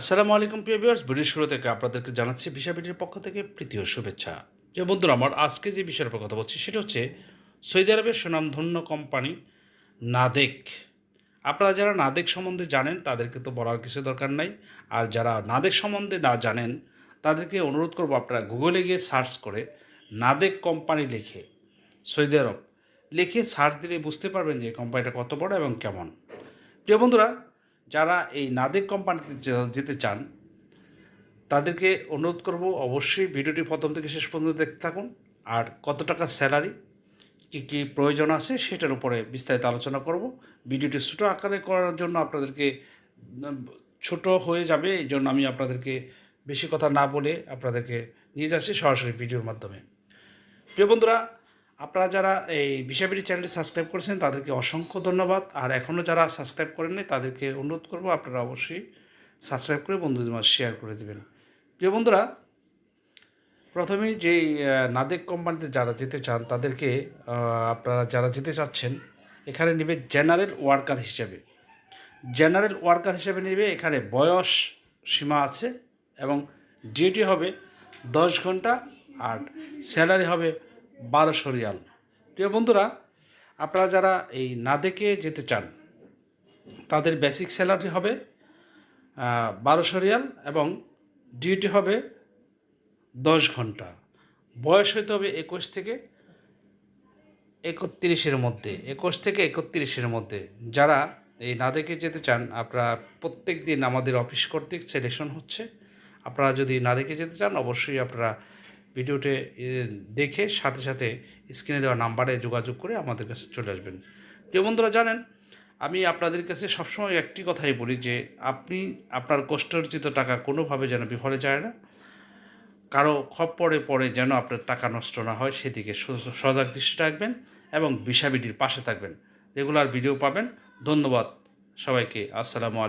আসসালামু আলাইকুম প্রিয় ভিউয়ার্স শুরু থেকে আপনাদেরকে জানাচ্ছি ভিসা পক্ষ থেকে প্রীতীয় শুভেচ্ছা। যে বন্ধুরা, আমার আজকে যে বিষয়ের উপর কথা বলছি, সেটা হচ্ছে সৌদি আরবের সুনামধন্য কোম্পানি নাদেক। আপনারা যারা নাদেক সম্বন্ধে জানেন, তাদেরকে তো বলার কিছু দরকার নাই। আর যারা নাদেক সম্বন্ধে না জানেন, তাদেরকে অনুরোধ করব আপনারা গুগলে গিয়ে সার্চ করে নাদেক কোম্পানি লিখে, সৌদি আরব লিখে সার্চ দিলে বুঝতে পারবেন যে কোম্পানিটা কত বড় এবং কেমন। প্রিয় বন্ধুরা যারা এই নাদেক কোম্পানিতে যেতে চান, তাদেরকে অনুরোধ করব অবশ্যই ভিডিওটি প্রথম থেকে শেষ পর্যন্ত দেখতে থাকুন। আর কত টাকা স্যালারি, কী কী প্রয়োজন আছে সেটার উপরে বিস্তারিত আলোচনা করব। ভিডিওটি ছোটো আকারে করার জন্য আপনাদেরকে ছোট হয়ে যাবে, এই জন্য আমি আপনাদেরকে বেশি কথা না বলে আপনাদেরকে নিয়ে যাচ্ছি সরাসরি ভিডিওর মাধ্যমে। প্রিয় বন্ধুরা আপনারা যারা এই বিষয়বিধি চ্যানেলটি সাবস্ক্রাইব করেছেন, তাদেরকে অসংখ্য ধন্যবাদ। আর এখনও যারা সাবস্ক্রাইব করেননি, তাদেরকে অনুরোধ করব আপনারা অবশ্যই সাবস্ক্রাইব করে বন্ধুদের মাঝে শেয়ার করে দেবেন। প্রিয় বন্ধুরা প্রথমেই যেই নাদেক কোম্পানিতে যারা যেতে চান, তাদেরকে আপনারা যারা যেতে চাচ্ছেন, এখানে নেবে জেনারেল ওয়ার্কার হিসেবে। জেনারেল ওয়ার্কার হিসেবে নেবে, এখানে বয়স সীমা আছে এবং ডিউটি হবে দশ ঘণ্টা আর স্যালারি হবে বারোশো রিয়াল। প্রিয় বন্ধুরা, আপনারা যারা এই নাদেকে যেতে চান, তাদের বেসিক স্যালারি হবে বারোশো রিয়াল এবং ডিউটি হবে দশ ঘণ্টা। বয়স হইতে হবে একুশ থেকে একত্রিশের মধ্যে। একুশ থেকে একত্রিশের মধ্যে। যারা এই নাদেকে যেতে চান, আপনারা প্রত্যেক দিন আমাদের অফিস কর্তৃক সিলেকশন হচ্ছে। আপনারা যদি নাদেকে যেতে চান, অবশ্যই আপনারা ভিডিওতে এ, দেখে সাথে সাথে স্ক্রিনে দেওয়া নাম্বারে যোগাযোগ করে আমাদের কাছে চলে আসবেন। প্রিয় বন্ধুরা জানেন আমি আপনাদের কাছে সবসময় একটি কথাই বলি যে আপনি আপনার কষ্টার্জিত টাকা কোনোভাবে যেন বিফলে যায় না। কারও খপ্পরে পরে যেন আপনার টাকা নষ্ট না হয় সেদিকে সজাগ দৃষ্টি রাখবেন এবং বিষাবিডির পাশে থাকবেন। রেগুলার ভিডিও পাবেন। ধন্যবাদ সবাইকে। আসসালামু আলাইকুম।